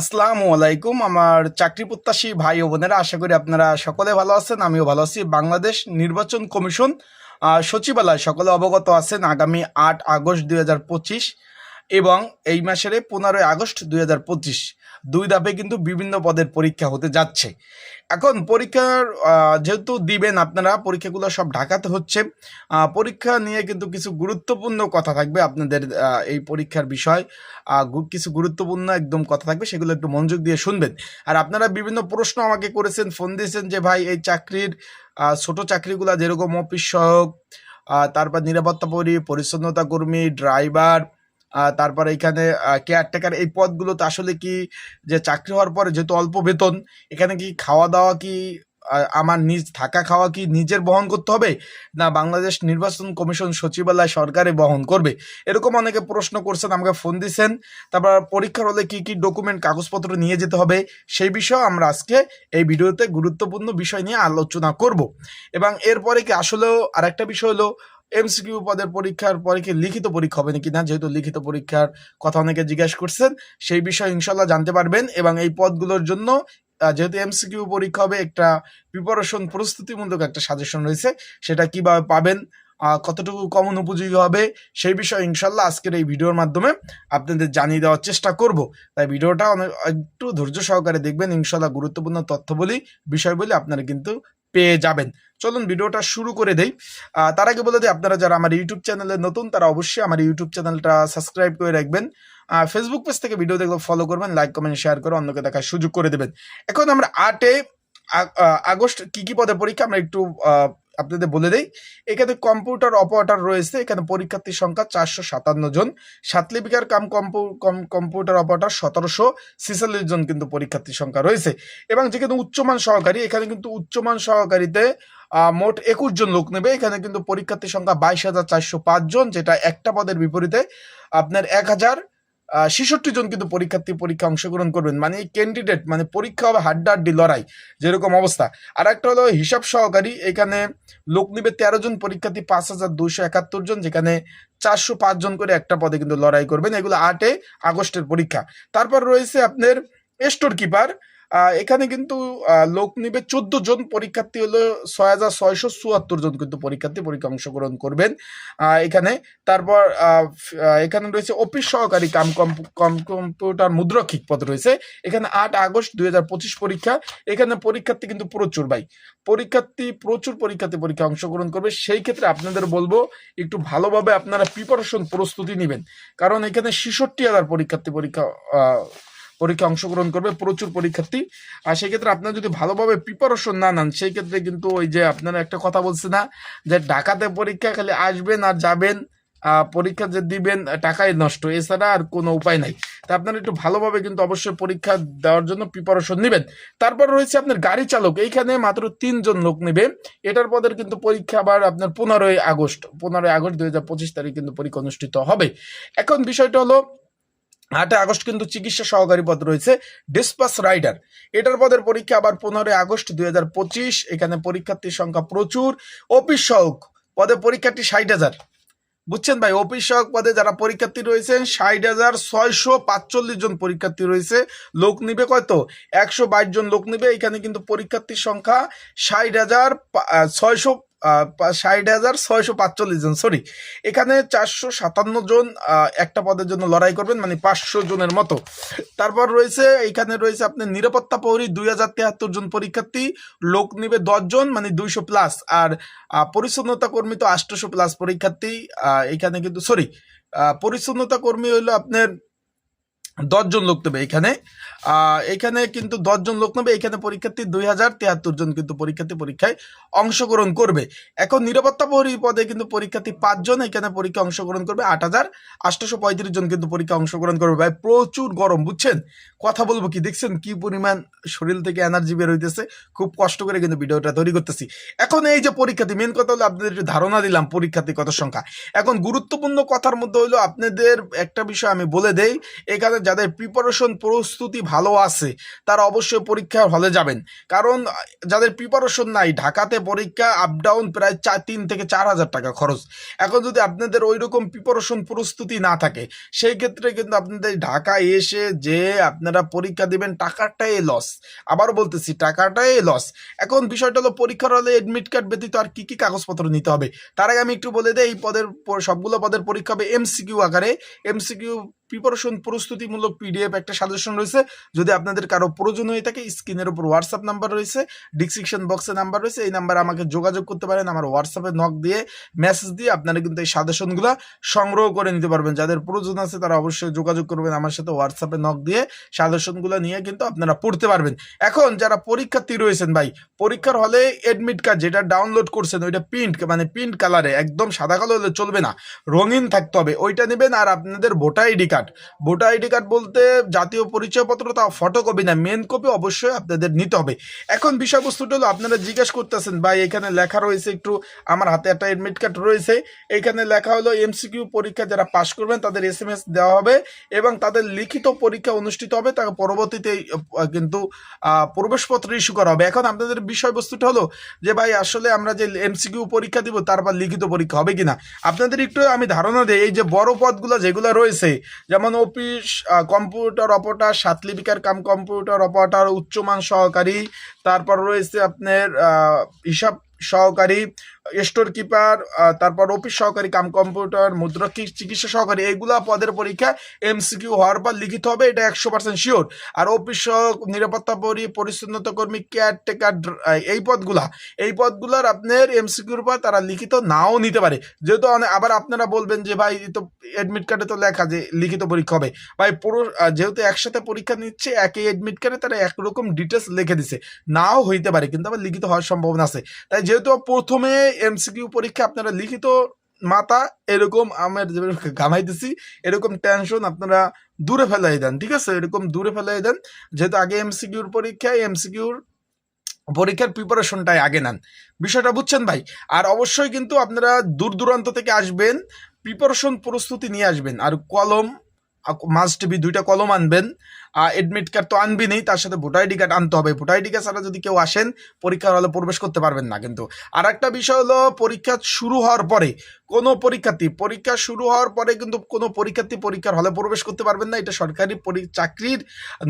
আসসালামু আলাইকুম। আমার চাকরি প্রত্যাশী ভাই ও বোনেরা, আশা করি আপনারা সকলে ভালো আছেন, আমিও ভালো আছি। বাংলাদেশ নির্বাচন কমিশন সচিবালয় সকলে অবগত আছেন আগামী আট আগস্ট দুই হাজার পঁচিশ এবং এই মাসের পনেরোই আগস্ট দুই হাজার পঁচিশ। দুই ধাপে কিন্তু বিভিন্ন পদের পরীক্ষা হতে যাচ্ছে। এখন পরীক্ষার যেহেতু দিবেন আপনারা, পরীক্ষাগুলো সব ঢাকাতে হচ্ছে পরীক্ষা নিয়ে কিন্তু কিছু গুরুত্বপূর্ণ কথা থাকবে আপনাদের এই পরীক্ষার বিষয়। কিছু গুরুত্বপূর্ণ একদম কথা থাকবে, সেগুলো একটু মনোযোগ দিয়ে শুনবেন। আর আপনারা বিভিন্ন প্রশ্ন আমাকে করেছেন, ফোন দিয়েছেন যে, ভাই, এই চাকরির ছোট চাকরিগুলো যেরকম অফিস সহায়ক তারপর নিরাপত্তা পরি, পরিচ্ছন্নতা কর্মী, ড্রাইভার তারপরে এখানে কেয়ারটেকার এই পদগুলোতে আসলে কি যে চাকরি হওয়ার পরে যেহেতু অল্প বেতন, এখানে কি খাওয়া দাওয়া কি আমার নিজ থাকা খাওয়া কি নিজের বহন করতে হবে? না বাংলাদেশ নির্বাচন কমিশন সচিবালয় সরকারে বহন করবে? এরকম অনেকে প্রশ্ন করছেন, আমাকে ফোন দিছেন। তারপর পরীক্ষার হলে কি কি ডকুমেন্ট কাগজপত্র নিয়ে যেতে হবে? সেই বিষয়ে আমরা আজকে এই ভিডিওতে গুরুত্বপূর্ণ বিষয় নিয়ে আলোচনা করব। এবং এরপরে কি আসলেও আরেকটা বিষয় হলো এমসিকিউ পদের পরীক্ষার পরে কি লিখিত পরীক্ষা হবে নাকি? না, যেহেতু লিখিত পরীক্ষার কথা অনেকে জিজ্ঞাসা করছেন, সেই বিষয়ে ইনশাল্লাহ জানতে পারবেন এবং এই পদগুলোর জন্য যেহেতু এমসিকিউ পরীক্ষা হবে, একটা প্রিপারেশন প্রস্তুতিমূলক একটা সাজেশন রয়েছে, সেটা কীভাবে পাবেন কতটুকু কমন উপযোগী হবে, সেই বিষয়ে ইনশাল্লাহ আজকের এই ভিডিওর মাধ্যমে আপনাদের জানিয়ে দেওয়ার চেষ্টা করব। তাই ভিডিওটা অনেক, একটু ধৈর্য সহকারে দেখবেন ইনশাল্লাহ গুরুত্বপূর্ণ তথ্য বলি বিষয় বলি আপনারা কিন্তু পেয়ে যাবেন। চলুন ভিডিওটা শুরু করে দেই। তার আগে বলে দিই, আপনারা যারা আমার ইউটিউব চ্যানেলে নতুন, তারা অবশ্যই আমার ইউটিউব চ্যানেলটা সাবস্ক্রাইব করে রাখবেন। ফেসবুক পেজ থেকে ভিডিও দেখলে ফলো করবেন লাইক কমেন্ট শেয়ার করে অন্যকে দেখার সুযোগ করে দেবেন। এখন আমরা আটে আগস্ট কি কি পদে পরীক্ষা, আমরা একটু আপনাদের বলে দেই, এখানে কম্পিউটার অপারেটর রয়েছে, এখানে পরীক্ষার্থীর সংখ্যা চারশো সাতান্ন জন। সাতলিপিকার কাম কম্পু- কম- কম্পিউটার অপারেটর সতেরোশো ছেচল্লিশ জন কিন্তু পরীক্ষার্থীর সংখ্যা রয়েছে। এবং যেখানে উচ্চমান সহকারী, এখানে কিন্তু উচ্চমান সহকারীতে মোট একুশ জন লোক নেবে। এখানে কিন্তু পরীক্ষার্থীর সংখ্যা বাইশ হাজার চারশো পাঁচ জন, যেটা একটা পদের বিপরীতে আপনার এক হাজার ছেষট্টি জন কিন্তু পরীক্ষার্থী পরীক্ষা অংশগ্রহণ করবেন। মানে এই ক্যান্ডিডেট মানে পরীক্ষা হবে হাড্ডাহাড্ডি লড়াই, যেরকম অবস্থা। আর একটা হলো হিসাব সহকারী, এখানে লোক নিবে তেরো জন, পরীক্ষার্থী পাঁচ হাজার দুশো একাত্তর জন, যেখানে চারশো পাঁচ জন করে একটা পদে কিন্তু লড়াই করবেন। এগুলো আটে আগস্টের পরীক্ষা। তারপর রয়েছে আপনার স্টোর কিপার এখানে কিন্তু লোক নিবে চোদ্দ জন, পরীক্ষার্থী হলো ছয় হাজার ছয়শো চুয়াত্তর জন কিন্তু পরীক্ষার্থী পরীক্ষা অংশগ্রহণ করবেন। এখানে তারপর এখানে রয়েছে অফিস সহকারী কাম কম- কম- কম্পিউটার মুদ্রক্ষিক পদ রয়েছে। এখানে আট আগস্ট দুই পরীক্ষা। এখানে পরীক্ষার্থী কিন্তু প্রচুর ভাই। পরীক্ষার্থী, প্রচুর পরীক্ষার্থী পরীক্ষা অংশগ্রহণ করবে। সেই ক্ষেত্রে আপনাদের বলব, একটু ভালোভাবে আপনারা প্রিপারেশন প্রস্তুতি নেবেন। কারণ এখানে ছেষট্টি হাজার পরীক্ষার্থী পরীক্ষা পরীক্ষা অংশগ্রহণ করবে, প্রচুর পরীক্ষার্থী। আর সেই ক্ষেত্রে আপনারা যদি ভালোভাবে প্রিপারেশন না নেন সেই ক্ষেত্রে কিন্তু ওই যে আপনারা একটা কথা বলছে না, যে ঢাকাতে পরীক্ষা খালি আসবেন আর যাবেন পরীক্ষা যে দিবেন, টাকাই নষ্ট। এছাড়া আর কোনো উপায় নাই। তা আপনারা একটু ভালোভাবে কিন্তু অবশ্যই পরীক্ষা দেওয়ার জন্য প্রিপারেশন নেবেন। তারপর রয়েছে আপনার গাড়ি চালক। এইখানে মাত্র তিনজন লোক নেবে। এটার পদের কিন্তু পরীক্ষা আবার আপনার পনেরোই আগস্ট পনেরোই আগস্ট দুই হাজার পঁচিশ তারিখ কিন্তু পরীক্ষা অনুষ্ঠিত হবে। এখন বিষয়টা হলো আটে আগস্ট কিন্তু চিকিৎসা সহকারী পদ রয়েছে, ডিসপাস রাইডার। এটার পদের পরীক্ষা আবার পনেরোই আগস্ট দুই হাজার পঁচিশ, এখানে পরীক্ষার্থীর সংখ্যা প্রচুর। অফিস সহক পদে পরীক্ষার্থী ষাট হাজার। বুঝছেন ভাই, অফিস সহক পদে যারা পরীক্ষার্থী রয়েছেন, ষাট হাজার ছয়শো পাঁচচল্লিশ জন পরীক্ষার্থী রয়েছে। লোক নিবে কত? একশো বাইশ জন লোক নিবে। এখানে কিন্তু পরীক্ষার্থীর সংখ্যা ষাট হাজার ছয়শো ষাট হাজার ছয়শো পাঁচচল্লিশ জন সরি এখানে চারশো সাতান্ন জন একটা পদের জন্য লড়াই করবেন মানে পাঁচশো জনের মতো। তারপর রয়েছে এখানে রয়েছে আপনার নিরাপত্তা পৌরী দুই হাজার তিয়াত্তর জন পরীক্ষার্থী, লোক নিবে দশ জন মানে দুইশো প্লাস আর পরিচ্ছন্নতা কর্মী তো আটশোশো প্লাস পরীক্ষার্থী এখানে কিন্তু সরি পরিচ্ছন্নতা কর্মী হলো আপনার দশজন লোক নেবে এখানে। এখানে কিন্তু দশজন লোক নেবে। এখানে পরীক্ষার্থী দুই হাজার তিয়াত্তর জন কিন্তু পরীক্ষার্থী পরীক্ষায় অংশগ্রহণ করবে। এখন নিরাপত্তা প্রহরী পদে কিন্তু পরীক্ষার্থী পাঁচজন, এখানে পরীক্ষা অংশগ্রহণ করবে আট হাজার। আটশোশো পঁয়ত্রিশ জন কিন্তু পরীক্ষা অংশগ্রহণ করবে। ভাই, প্রচুর গরম, বুঝছেন? কথা বলব কি, দেখছেন কি পরিমাণ শরীর থেকে এনার্জি বের হইতেছে? খুব কষ্ট করে কিন্তু ভিডিওটা তৈরি করতেছি। এখন এই যে পরীক্ষার্থী মেন কথা হলো আপনাদের একটু ধারণা দিলাম পরীক্ষার্থী কত সংখ্যা। এখন গুরুত্বপূর্ণ কথার মধ্যে হলো আপনাদের একটা বিষয় আমি বলে দেই। এখানে যাদের প্রিপারেশন প্রস্তুতি ভালো আছে, তারা অবশ্যই পরীক্ষার হলে যাবেন। কারণ যাদের প্রিপারেশন নাই, ঢাকাতে পরীক্ষা আপ ডাউন প্রায় চার, তিন থেকে চার হাজার টাকা খরচ। এখন যদি আপনাদের ওই রকম প্রিপারেশন প্রস্তুতি না থাকে, সেই ক্ষেত্রে কিন্তু আপনাদের ঢাকায় এসে যে আপনারা পরীক্ষা দেবেন, টাকাটাই লস আবারও বলতেছি, টাকাটাই লস এখন বিষয়টা হলো, পরীক্ষার হলে এডমিট কার্ড ব্যতীত আর কি কি কাগজপত্র নিতে হবে? তার আগে আমি একটু বলে দিই, এই পদের, সবগুলো পদের পরীক্ষা হবে এমসিকিউ আকারে। এমসিকিউ প্রিপারেশন প্রস্তুতিমূলক পিডিএফ একটা সাজেশন রয়েছে। যদি আপনাদের কারও প্রয়োজন হয়ে থাকে, স্ক্রিনের উপর হোয়াটসঅ্যাপ নাম্বার রয়েছে ডিসক্রিপশন বক্সে নাম্বার রয়েছে, এই নাম্বারে আমাকে যোগাযোগ করতে পারেন, আমার হোয়াটসঅ্যাপে নক দিয়ে মেসেজ দিয়ে আপনারা কিন্তু এই সাজেশনগুলো সংগ্রহ করে নিতে পারবেন। যাদের প্রয়োজন আছে তারা অবশ্যই যোগাযোগ করবেন আমার সাথে হোয়াটসঅ্যাপে নক দিয়ে সাজেশনগুলো নিয়ে কিন্তু আপনারা পড়তে পারবেন। এখন যারা পরীক্ষার্থী রয়েছেন ভাই, পরীক্ষার হলে এডমিট কার্ড যেটা ডাউনলোড করছেন, ওইটা প্রিন্ট মানে প্রিন্ট কালারে একদম সাদা কালো হলে চলবে না, রঙিন থাকতে হবে, ওইটা নেবেন আর আপনাদের voter ID card voter ID card বলতে জাতীয় পরিচয়পত্র তা ফটোকপি না মেন কপি অবশ্যই আপনাদের নিতে হবে। এখন বিষয়বস্তুটা হলো, আপনারা জিজ্ঞেস করতেছেন, ভাই, এখানে লেখা রয়েছে একটু, আমার হাতে একটা এডমিট কার্ড রয়েছে। এখানে লেখা হলো এমসিকিউ পরীক্ষা যারা পাশ করবেন, তাদের এস এম এস দেওয়া হবে এবং তাদের লিখিত পরীক্ষা অনুষ্ঠিত হবে, তাকে পরবর্তীতে কিন্তু প্রবেশপত্র ইস্যু করা হবে। এখন আপনাদের বিষয়বস্তুটা হলো যে, ভাই, আসলে আমরা যে এমসিকিউ পরীক্ষা দিব তারপর লিখিত পরীক্ষা হবে কিনা? আপনাদের একটু আমি ধারণা দিই, এই যে বড় পদগুলো যেগুলো রয়েছে যেমন অফিস কম্পিউটার অপারেটর সাতলিপিকার কাম কম্পিউটার অপারেটর উচ্চমান সহকারী, তারপর রয়েছে আপনার হিসাব সহকারী স্টোর কিপার তারপর অফিস সহকারী কাম কম্পিউটার, মুদ্রা চিকিৎসা সহকারী এইগুলা পদের পরীক্ষা এমসিকিউ হওয়ার পর লিখিত হবে, এটা একশো পার্সেন্ট শিওর আর অফিস নিরাপত্তা পরি, পরিচ্ছন্নতা কর্মী কেয়ারটেকার এই পদগুলা, এই পদগুলার আপনার এমসিকিউর পর তারা লিখিত নাও নিতে পারে। যেহেতু আবার আপনারা বলবেন যে, ভাই তো এডমিট কার্ডে তো লেখা যে, লিখিত পরীক্ষা হবে। ভাই, পুরো যেহেতু একসাথে পরীক্ষা নিচ্ছে, একই এডমিট কার্ডে তারা একরকম ডিটেলস লিখে দিছে। নাও হইতে পারে, কিন্তু আবার লিখিত হওয়ার সম্ভাবনা আছে। তাই যেহেতু প্রথমে এমসিকিউ পরীক্ষা আপনারা লিখিত, মাথা এরকম আমার ঘামাইতেছি, এরকম টেনশন আপনারা দূরে ফেলাই দেন, ঠিক আছে? এরকম দূরে ফেলাই দেন, যেহেতু আগে এমসিকিউর পরীক্ষা, এমসিকিউর পরীক্ষার প্রিপারেশনটাই আগে নেন। বিষয়টা বুঝছেন ভাই? আর অবশ্যই কিন্তু আপনারা দূর দূরান্ত থেকে আসবেন প্রিপারেশন প্রস্তুতি নিয়ে আসবেন। আর কলম মাস্ট বি দুইটা কলম আনবেন। এডমিট কার্ড তো আনবি নেই, তার সাথে ভোটার আইডি কার্ড আনতে হবে। ভোটার আইডি কার্ড ছাড়া যদি কেউ আসেন, পরীক্ষার হলে প্রবেশ করতে পারবেন না কিন্তু। আর একটা বিষয় হলো, পরীক্ষা শুরু হওয়ার পরে, কোনো পরীক্ষার্থী, পরীক্ষা শুরু হওয়ার পরে কিন্তু কোনো পরীক্ষার্থী পরীক্ষার হলে প্রবেশ করতে পারবেন না। এটা সরকারি চাকরির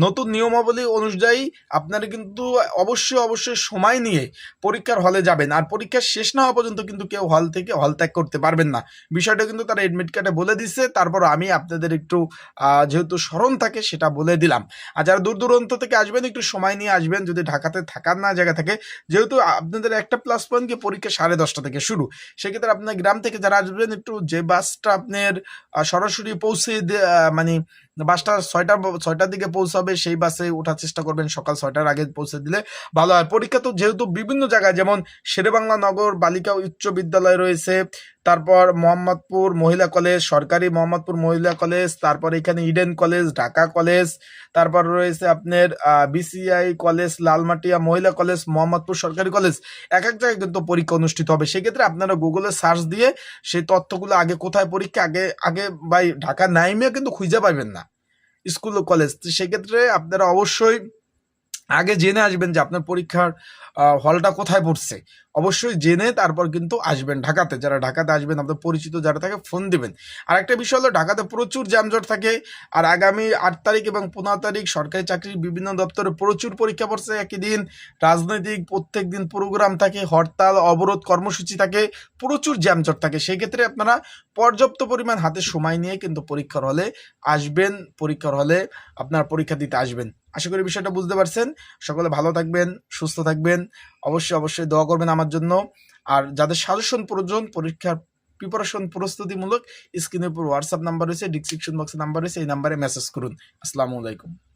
নতুন নিয়মাবলী অনুযায়ী আপনারা কিন্তু অবশ্যই অবশ্যই সময় নিয়ে পরীক্ষার হলে যাবেন। আর পরীক্ষা শেষ না হওয়া পর্যন্ত কিন্তু কেউ হল থেকে হল ত্যাগ করতে পারবেন না। বিষয়টা কিন্তু তারা এডমিট কার্ডে বলে দিচ্ছে তারপর আমি আপনাদের একটু যেহেতু স্মরণ থাকে, সেটা বলে দিলাম। আর যারা দূর দূরান্ত থেকে আসবেন, একটু সময় নিয়ে আসবেন, যদি ঢাকাতে থাকার না জায়গা থাকে, যেহেতু আপনাদের একটা প্লাস পয়েন্ট কি, পরীক্ষা সাড়ে দশটা থেকে শুরু। সেক্ষেত্রে আপনার গ্রাম থেকে যারা আসবেন, একটু যে বাসটা আপনার সরাসরি পৌঁছে মানে বাসটা ছয়টা, ছয়টার দিকে পৌঁছাবে, সেই বাসে ওঠার চেষ্টা করবেন, সকাল ছয়টার আগে পৌঁছে দিলে ভালো হয়। পরীক্ষা তো যেহেতু বিভিন্ন জায়গায়, যেমন শেরেবাংলা নগর, বালিকা উচ্চ বিদ্যালয় রয়েছে তারপর মোহাম্মদপুর মহিলা কলেজ, সরকারি মোহাম্মদপুর মহিলা কলেজ, তারপর এখানে ইডেন কলেজ, ঢাকা কলেজ, তারপর রয়েছে আপনার বিসিআই কলেজ, লালমাটিয়া মহিলা কলেজ, মোহাম্মদপুর সরকারি কলেজ। এক এক জায়গায় কিন্তু পরীক্ষা অনুষ্ঠিত হবে। সেক্ষেত্রে আপনারা গুগলে সার্চ দিয়ে সেই তথ্যগুলো আগে কোথায় পরীক্ষা, আগে আগে ভাই ঢাকা নাইমিয়া কিন্তু খুঁজে পাবেন না। স্কুল ও কলেজ। সেক্ষেত্রে আপনারা অবশ্যই আগে জেনে আসবেন যে আপনার পরীক্ষার হলটা কোথায় পড়ছে। অবশ্যই জেনে তারপর কিন্তু আসবেন ঢাকাতে। যারা ঢাকাতে আসবেন আপনার পরিচিত যারা থাকে, ফোন দিবেন। আর একটা বিষয় হলো, ঢাকাতে প্রচুর যানজট থাকে আর আগামী আট তারিখ এবং পনেরো তারিখ সরকারি চাকরির বিভিন্ন দপ্তরে প্রচুর পরীক্ষা পড়ছে একই দিন। রাজনৈতিক প্রত্যেক দিন প্রোগ্রাম থাকে, হরতাল, অবরোধ কর্মসূচি থাকে, প্রচুর জ্যামজট থাকে। সেই ক্ষেত্রে আপনারা পর্যাপ্ত পরিমাণ হাতে সময় নিয়ে কিন্তু পরীক্ষার হলে আসবেন, পরীক্ষার হলে আপনার পরীক্ষা দিতে আসবেন। আশা করি বিষয়টা বুঝতে পারছেন। সকলে ভালো থাকবেন, সুস্থ থাকবেন। অবশ্যই অবশ্যই দোয়া করবেন আমার জন্য। আর যাদের সাজেশন প্রয়োজন, পরীক্ষার প্রিপারেশন প্রস্তুতিমূলক স্ক্রিনের উপর হোয়াটসঅ্যাপ নাম্বার রয়েছে ডিসক্রিপশন বক্সে নাম্বার রয়েছে, এই নাম্বারে মেসেজ করুন। আসসালামু আলাইকুম।